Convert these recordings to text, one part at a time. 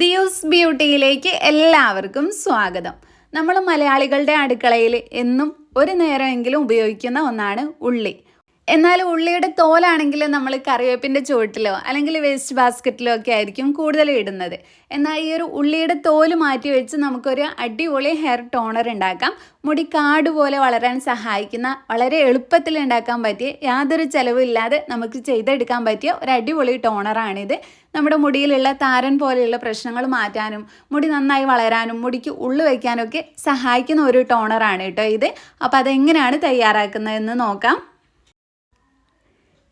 ദിയൂസ് ബ്യൂട്ടിയിലേക്ക് എല്ലാവർക്കും സ്വാഗതം. നമ്മൾ മലയാളികളുടെ അടുക്കളയിൽ എന്നും ഒരു നേരമെങ്കിലും ഉപയോഗിക്കുന്ന ഒന്നാണ് ഉള്ളി. എന്നാൽ ഉള്ളിയുടെ തോലാണെങ്കിൽ നമ്മൾ കറിവേപ്പിന്റെ ചുവട്ടിലോ അല്ലെങ്കിൽ വേസ്റ്റ് ബാസ്ക്കറ്റിലോ ഒക്കെ ആയിരിക്കും കൂടുതൽ ഇടുന്നത്. എന്നാൽ ഈ ഒരു ഉള്ളിയുടെ തോൽ മാറ്റി വെച്ച് നമുക്കൊരു അടിപൊളി ഹെയർ ടോണർ ഉണ്ടാക്കാം. മുടി കാട് പോലെ വളരാൻ സഹായിക്കുന്ന വളരെ എളുപ്പത്തിൽ ഉണ്ടാക്കാൻ പറ്റിയ യാതൊരു ചിലവില്ലാതെ നമുക്ക് ചെയ്തെടുക്കാൻ പറ്റിയ ഒരു അടിപൊളി ടോണറാണിത് നമ്മുടെ മുടിയിലുള്ള താരൻ പോലെയുള്ള പ്രശ്നങ്ങൾ മാറ്റാനും മുടി നന്നായി വളരാനും മുടിക്ക് ഉള്ളു വയ്ക്കാനൊക്കെ സഹായിക്കുന്ന ഒരു ടോണറാണ് കേട്ടോ ഇത്. അപ്പോൾ അതെങ്ങനെയാണ് തയ്യാറാക്കുന്നതെന്ന് നോക്കാം.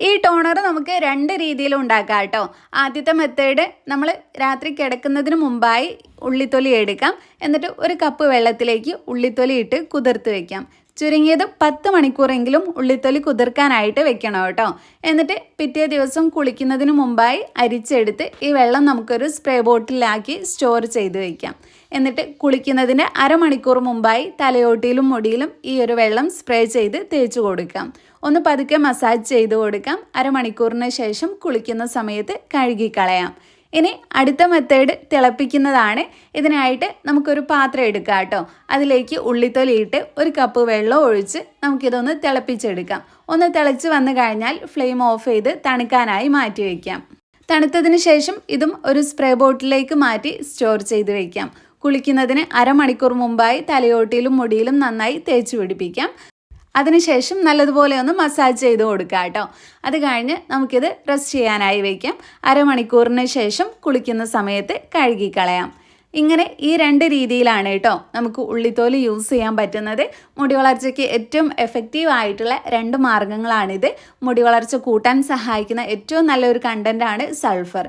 ഈ ടോണർ നമുക്ക് രണ്ട് രീതിയിൽ ഉണ്ടാക്കാം കേട്ടോ. ആദ്യത്തെ മെത്തേഡ് നമ്മൾ രാത്രി കിടക്കുന്നതിന് മുമ്പായി ഉള്ളിത്തൊലി എടുക്കാം. എന്നിട്ട് ഒരു കപ്പ് വെള്ളത്തിലേക്ക് ഉള്ളിത്തൊലി ഇട്ട് കുതിർത്ത് വെക്കാം. ചുരുങ്ങിയത് പത്ത് മണിക്കൂറെങ്കിലും ഉള്ളിത്തൊലി കുതിർക്കാനായിട്ട് വെക്കണം കേട്ടോ. എന്നിട്ട് പിറ്റേ ദിവസം കുളിക്കുന്നതിന് മുമ്പായി അരിച്ചെടുത്ത് ഈ വെള്ളം നമുക്കൊരു സ്പ്രേ ബോട്ടിലാക്കി സ്റ്റോർ ചെയ്ത് വയ്ക്കാം എന്നിട്ട് കുളിക്കുന്നതിന് അരമണിക്കൂർ മുമ്പായി തലയോട്ടിയിലും മുടിയിലും ഈ ഒരു വെള്ളം സ്പ്രേ ചെയ്ത് തേച്ച് കൊടുക്കാം. ഒന്ന് പതുക്കെ മസാജ് ചെയ്ത് കൊടുക്കാം. അരമണിക്കൂറിന് ശേഷം കുളിക്കുന്ന സമയത്ത് കഴുകിക്കളയാം. ഇനി അടുത്ത മെത്തേഡ് തിളപ്പിക്കുന്നതാണ്. ഇതിനായിട്ട് നമുക്കൊരു പാത്രം എടുക്കാം കേട്ടോ. അതിലേക്ക് ഉള്ളിത്തൊലിയിട്ട് ഒരു കപ്പ് വെള്ളം ഒഴിച്ച് നമുക്കിതൊന്ന് തിളപ്പിച്ചെടുക്കാം. ഒന്ന് തിളച്ച് വന്നു കഴിഞ്ഞാൽ ഫ്ലെയിം ഓഫ് ചെയ്ത് തണുക്കാനായി മാറ്റി വയ്ക്കാം തണുത്തതിന് ശേഷം ഇതും ഒരു സ്പ്രേ ബോട്ടിലേക്ക് മാറ്റി സ്റ്റോർ ചെയ്ത് വയ്ക്കാം കുളിക്കുന്നതിന് അരമണിക്കൂർ മുമ്പായി തലയോട്ടിയിലും മുടിയിലും നന്നായി തേച്ച് പിടിപ്പിക്കാം. അതിനുശേഷം നല്ലതുപോലെ ഒന്ന് മസാജ് ചെയ്ത് കൊടുക്കുക കേട്ടോ. അത് കഴിഞ്ഞ് നമുക്കിത് റെസ്റ്റ് ചെയ്യാനായി വയ്ക്കാം. അരമണിക്കൂറിന് ശേഷം കുളിക്കുന്ന സമയത്ത് കഴുകിക്കളയാം. ഇങ്ങനെ ഈ രണ്ട് രീതിയിലാണ് കേട്ടോ നമുക്ക് ഉള്ളിത്തോൽ യൂസ് ചെയ്യാൻ പറ്റുന്നത്. മുടി വളർച്ചയ്ക്ക് ഏറ്റവും എഫക്റ്റീവ് ആയിട്ടുള്ള രണ്ട് മാർഗങ്ങളാണിത് മുടി വളർച്ച കൂട്ടാൻ സഹായിക്കുന്ന ഏറ്റവും നല്ലൊരു കണ്ടന്റ് ആണ് സൾഫർ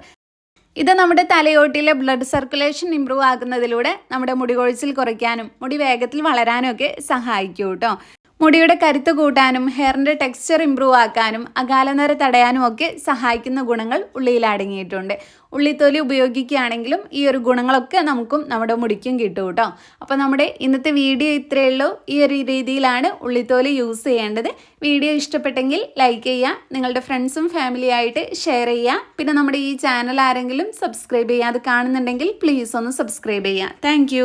ഇത് നമ്മുടെ തലയോട്ടിലെ ബ്ലഡ് സർക്കുലേഷൻ ഇമ്പ്രൂവ് ആകുന്നതിലൂടെ നമ്മുടെ മുടി കൊഴിച്ചിൽ കുറയ്ക്കാനും മുടി വേഗത്തിൽ വളരാനും ഒക്കെ സഹായിക്കും കേട്ടോ. മുടിയുടെ കരുത്ത് കൂട്ടാനും ഹെയറിന്റെ ടെക്സ്ചർ ഇമ്പ്രൂവ് ആക്കാനും അകാലനര തടയാനും ഒക്കെ സഹായിക്കുന്ന ഗുണങ്ങൾ ഉള്ളിയിൽ അടങ്ങിയിട്ടുണ്ട് ഉള്ളിത്തൊലി ഉപയോഗിക്കുകയാണെങ്കിലും ഈ ഒരു ഗുണങ്ങളൊക്കെ നമുക്കും നമ്മുടെ മുടിക്കും കിട്ടും കേട്ടോ. അപ്പോൾ നമ്മുടെ ഇന്നത്തെ വീഡിയോ ഇത്രയേ ഉള്ളൂ. ഈ ഒരു രീതിയിലാണ് ഉള്ളിത്തോലി യൂസ് ചെയ്യേണ്ടത്. വീഡിയോ ഇഷ്ടപ്പെട്ടെങ്കിൽ ലൈക്ക് ചെയ്യുക നിങ്ങളുടെ ഫ്രണ്ട്സും ഫാമിലിയായിട്ട് ഷെയർ ചെയ്യുക. പിന്നെ നമ്മുടെ ഈ ചാനൽ ആരെങ്കിലും സബ്സ്ക്രൈബ് ചെയ്യാതെ കാണുന്നുണ്ടെങ്കിൽ പ്ലീസ് ഒന്ന് സബ്സ്ക്രൈബ് ചെയ്യുക. താങ്ക്